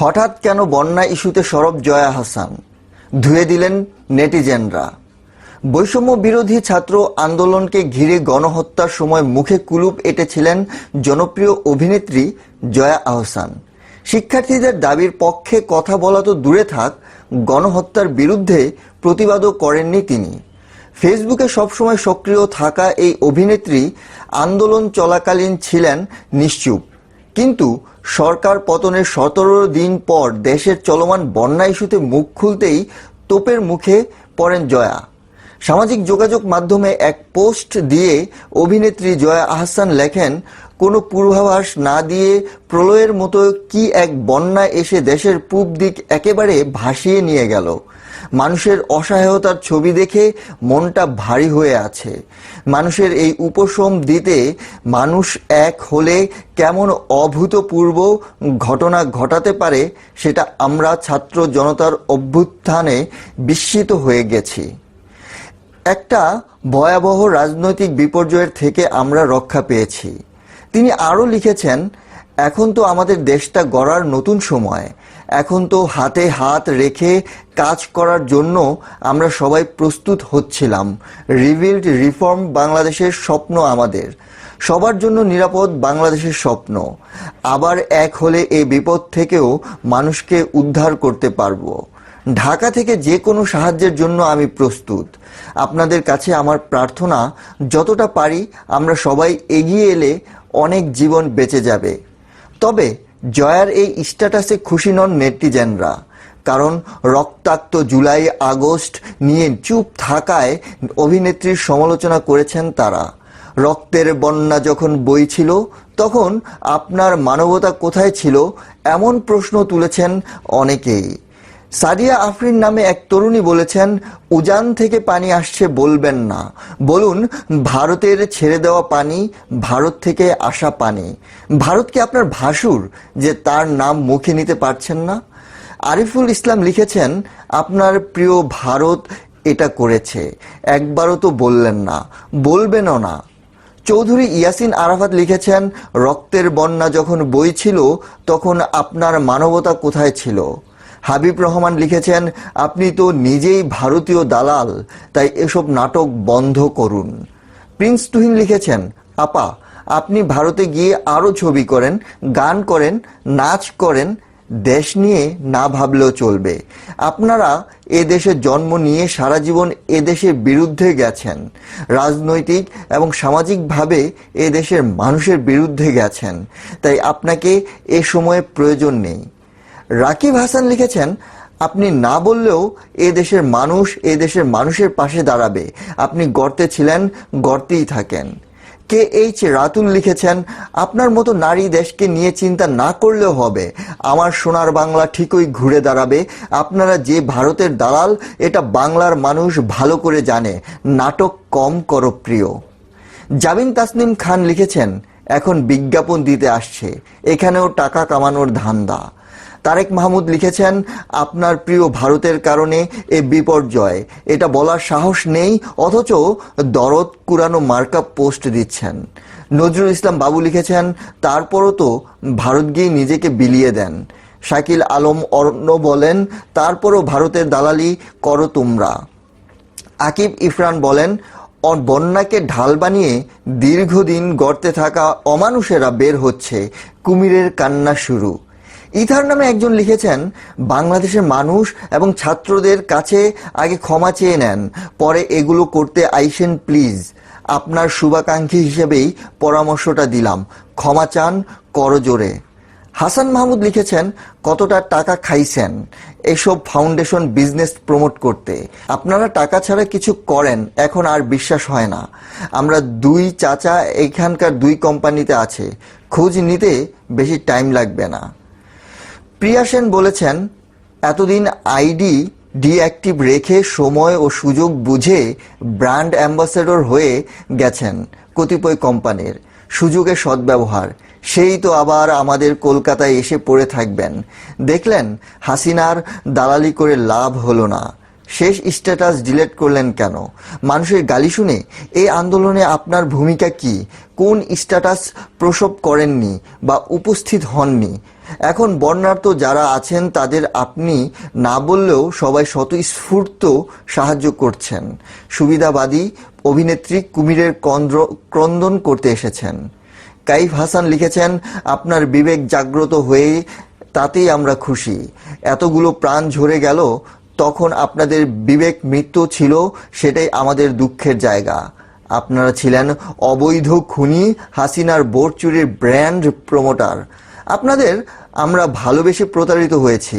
হঠাৎ কেন বন্যা ইস্যুতে সরব জয়া হাসান? ধুয়ে দিলেন নেটিজেনরা। বৈষম্য বিরোধী ছাত্র আন্দোলনকে ঘিরে গণহত্যার সময় মুখে কুলুপ এঁটেছিলেন জনপ্রিয় অভিনেত্রী জয়া আহসান। শিক্ষার্থীদের দাবির পক্ষে কথা বলা তো দূরে থাক, গণহত্যার বিরুদ্ধে প্রতিবাদও করেননি তিনি। ফেসবুকে সবসময় সক্রিয় থাকা এই অভিনেত্রী আন্দোলন চলাকালীন ছিলেন নিশ্চুপ। কিন্তু সরকার পতনের সতেরো দিন পর দেশের চলমান বন্যা ইস্যুতে মুখ খুলতেই তোপের মুখে পড়েন জয়া। সামাজিক যোগাযোগ মাধ্যমে এক পোস্ট দিয়ে অভিনেত্রী জয়া আহসান লেখেন, কোনো পূর্বাভাস না দিয়ে প্রলয়ের মতো কি এক বন্যা এসে দেশের পূব দিক একেবারে ভাসিয়ে নিয়ে গেল? মানুষের অসহায়তার ছবি দেখে মনটা ভারী হয়ে আছে। মানুষের এই উপশম দিতে মানুষ এক হলে কেমন অভূতপূর্ব ঘটনা ঘটাতে পারে সেটা আমরা ছাত্র জনতার অভ্যুত্থানে বিস্মিত হয়ে গেছি। একটা ভয়াবহ রাজনৈতিক বিপর্যয়ের থেকে আমরা রক্ষা পেয়েছি। তিনি আরও লিখেছেন, এখন তো আমাদের দেশটা গড়ার নতুন সময়। এখন তো হাতে হাত রেখে কাজ করার জন্য আমরা সবাই প্রস্তুত হচ্ছিলাম। রিভিল্ড রিফর্ম বাংলাদেশের স্বপ্ন আমাদের। সবার জন্য নিরাপদ বাংলাদেশের স্বপ্ন। আবার এক হলে এই বিপদ থেকেও মানুষকে উদ্ধার করতে পারব। ঢাকা থেকে যে কোনো সাহায্যের জন্য আমি প্রস্তুত। আপনাদের কাছে আমার প্রার্থনা, যতটা পারি আমরা সবাই এগিয়ে এলে অনেক জীবন বেঁচে যাবে। তবে জয়ার এই স্ট্যাটাসে খুশি নন নেটিজেনরা, কারণ রক্তাক্ত জুলাই, আগস্ট নিয়ে চুপ থাকায় অভিনেত্রীর সমালোচনা করেছেন তারা। রক্তের বন্যা যখন বইছিল তখন আপনার মানবতা কোথায় ছিল, এমন প্রশ্ন তুলেছেন অনেকেই। সাদিয়া আফরিন নামে এক তরুণী বলেছেন, উজান থেকে পানি আসছে বলবেন না। বলুন, ভারতের ছেড়ে দেওয়া পানি, ভারত থেকে আসা পানি। ভারত কি আপনার ভাসুর যে তার নাম মুখে নিতে পারছেন না? আরিফুল ইসলাম লিখেছেন, আপনার প্রিয় ভারত এটা করেছে। একবারও তো বললেন না, বলবেনও না। চৌধুরী ইয়াসিন আরাফাত লিখেছেন, রক্তের বন্যা যখন বইছিল, তখন আপনার মানবতা কোথায় ছিল? হাবিব রহমান লিখেছেন, আপনি তো নিজেই ভারতীয় দালাল, তাই এসব নাটক বন্ধ করুন। প্রিন্স তুহিন লিখেছেন, আপা, আপনি ভারতে গিয়ে আরও ছবি করেন, গান করেন, নাচ করেন, দেশ নিয়ে না ভাবলেও চলবে। আপনারা এ দেশে জন্ম নিয়ে সারা জীবন এ দেশের বিরুদ্ধে গেছেন। রাজনৈতিক এবং সামাজিকভাবে এ দেশের মানুষের বিরুদ্ধে গেছেন। তাই আপনাকে এ সময়ে প্রয়োজন নেই। রাকিব হাসান লিখেছেন, আপনি না বললেও এ দেশের মানুষ এ দেশের মানুষের পাশে দাঁড়াবে। আপনি গর্তে ছিলেন, গর্তেই থাকেন। কে এইচ রাতুল লিখেছেন, আপনার মতো নারী দেশকে নিয়ে চিন্তা না করলেও হবে। আমার সোনার বাংলা ঠিকই ঘুরে দাঁড়াবে। আপনারা যে ভারতের দালাল, এটা বাংলার মানুষ ভালো করে জানে। নাটক কম করো প্রিয় জামিন তাসনিম খান লিখেছেন, এখন বিজ্ঞাপন দিতে আসছে। এখানেও টাকা কামানোর ধান্দা। তারেক মাহমুদ লিখেছেন, আপনার প্রিয় ভারতের কারণে এ বিপর্যয়। এটা বলার সাহস নেই, অথচ দরদ কুরানো মার্কা পোস্ট দিচ্ছেন। নজরুল ইসলাম বাবু লিখেছেন, তারপরও তো ভারত গিয়ে নিজেকে বিলিয়ে দেন। শাকিল আলম অর্ণ বলেন, তারপরও ভারতের দালালি করো তোমরা। আকিব ইফরান বলেন বন্যাকে ঢাল বানিয়ে দীর্ঘদিন গর্তে থাকা অমানুষেরা বের হচ্ছে। কুমিরের কান্না শুরু। ইথার নামে একজন লিখেছেন, বাংলাদেশের মানুষ এবং ছাত্রদের কাছে আগে ক্ষমা চেয়ে নেন, পরে এগুলো করতে আইসেন প্লিজ। আপনার শুভাকাঙ্ক্ষী হিসেবেই পরামর্শটা দিলাম। ক্ষমা চান করজোরে হাসান মাহমুদ লিখেছেন, কতটা টাকা খাইছেন? এসব ফাউন্ডেশন বিজনেস প্রমোট করতে। আপনারা টাকা ছাড়া কিছু করেন, এখন আর বিশ্বাস হয় না। আমরা দুই চাচা, এখানকার দুই কোম্পানিতে আছে। খোঁজ নিতে বেশি টাইম লাগবে না। প্রিয়া সেন বলেছেন, এতদিন আইডি ডিঅ্যাক্টিভ রেখে সময় ও সুযোগ বুঝে ব্র্যান্ড অ্যাম্বাসেডর হয়ে গেছেন কতিপয় কোম্পানির। সুযোগে সদ্ব্যবহার। সেই তো আবার আমাদের কলকাতায় এসে পড়ে থাকবেন। দেখলেন, হাসিনার দালালি করে লাভ হলো না। শেষ স্ট্যাটাস ডিলেট করলেন কেন? মানুষের গালি শুনে এই আন্দোলনে আপনার ভূমিকা কি? কোন স্ট্যাটাস প্রসব করেননি বা উপস্থিত হননি? এখন বর্ণার্থ যারা আছেন, তাদের আপনি না বললেও সবাই স্বতঃস্ফূর্ত সাহায্য করছেন। সুবিধাবাদী অভিনেত্রী কুমিরের কন্দ্র- ক্রন্দন করতে এসেছেন। কাইফ হাসান লিখেছেন, আপনার বিবেক জাগ্রত হয়ে তাতেই আমরা খুশি। এতগুলো প্রাণ ঝরে গেল তখন আপনাদের বিবেক মৃত্যু ছিল, সেটাই আমাদের দুঃখের জায়গা। আপনারা ছিলেন অবৈধ খুনি, হাসিনার বোট চুরির ব্র্যান্ড প্রমোটার। আপনাদের আমরা ভালোবেসে প্রতারিত হয়েছি।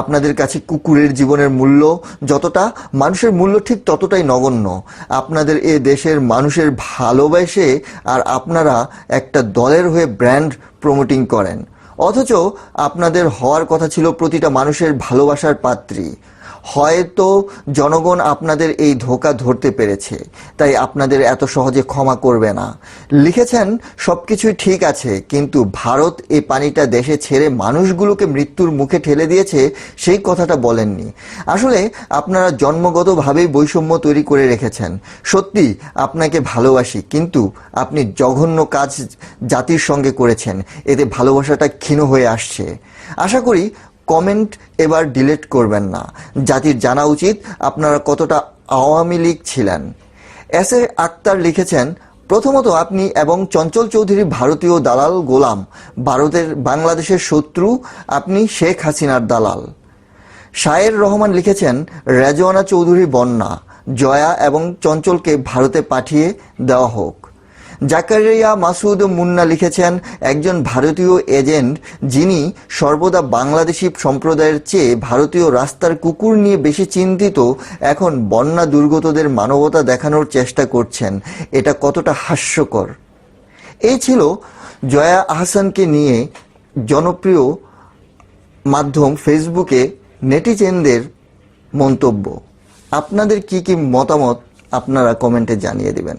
আপনাদের কাছে কুকুরের জীবনের মূল্য যতটা, মানুষের মূল্য ঠিক ততটাই নগণ্য। আপনাদের এ দেশের মানুষের ভালোবেসে আর আপনারা একটা দলের হয়ে ব্র্যান্ড প্রমোটিং করেন। অথচ আপনাদের হওয়ার কথা ছিল প্রতিটা মানুষের ভালোবাসার পাত্রী। হয়তো জনগণ আপনাদের এই ধোকা ধরতে পেরেছে, তাই আপনাদের এত সহজে ক্ষমা করবে না। লিখেছেন, সবকিছুই ঠিক আছে, কিন্তু ভারত এই পানিটা দেশে ছেড়ে মানুষগুলোকে মৃত্যুর মুখে ঠেলে দিয়েছে, সেই কথাটা বলেননি। আসলে আপনারা জন্মগতভাবেই বৈষম্য তৈরি করে রেখেছেন। সত্যি, আপনাকে ভালোবাসি, কিন্তু আপনি জঘন্য কাজ জাতির সঙ্গে করেছেন, এতে ভালোবাসাটা ক্ষীণ হয়ে আসছে। আশা করি কমেন্ট এবার ডিলিট করবেন না। জাতির জানা উচিত আপনারা কতটা আওয়ামী লীগ ছিলেন। এস এ আক্তার লিখেছেন, প্রথমত আপনি এবং চঞ্চল চৌধুরী ভারতীয় দালাল গোলাম, ভারতের বাংলাদেশের শত্রু, আপনি শেখ হাসিনার দালাল। শায়ের রহমান লিখেছেন, রেজওয়ানা চৌধুরী বন্যা, জয়া এবং চঞ্চলকে ভারতে পাঠিয়ে দেওয়া হোক। জাকারিয়া মাসুদ মুন্না লিখেছেন, একজন ভারতীয় এজেন্ট যিনি সর্বদা বাংলাদেশি সম্প্রদায়ের চেয়ে ভারতীয় রাস্তার কুকুর নিয়ে বেশি চিন্তিত, এখন বন্যা দুর্গতদের মানবতা দেখানোর চেষ্টা করছেন। এটা কতটা হাস্যকর? এই ছিল জয়া আহসানকে নিয়ে জনপ্রিয় মাধ্যম ফেসবুকে নেটিজেনদের মন্তব্য। আপনাদের কি কি মতামত আপনারা কমেন্টে জানিয়ে দিবেন।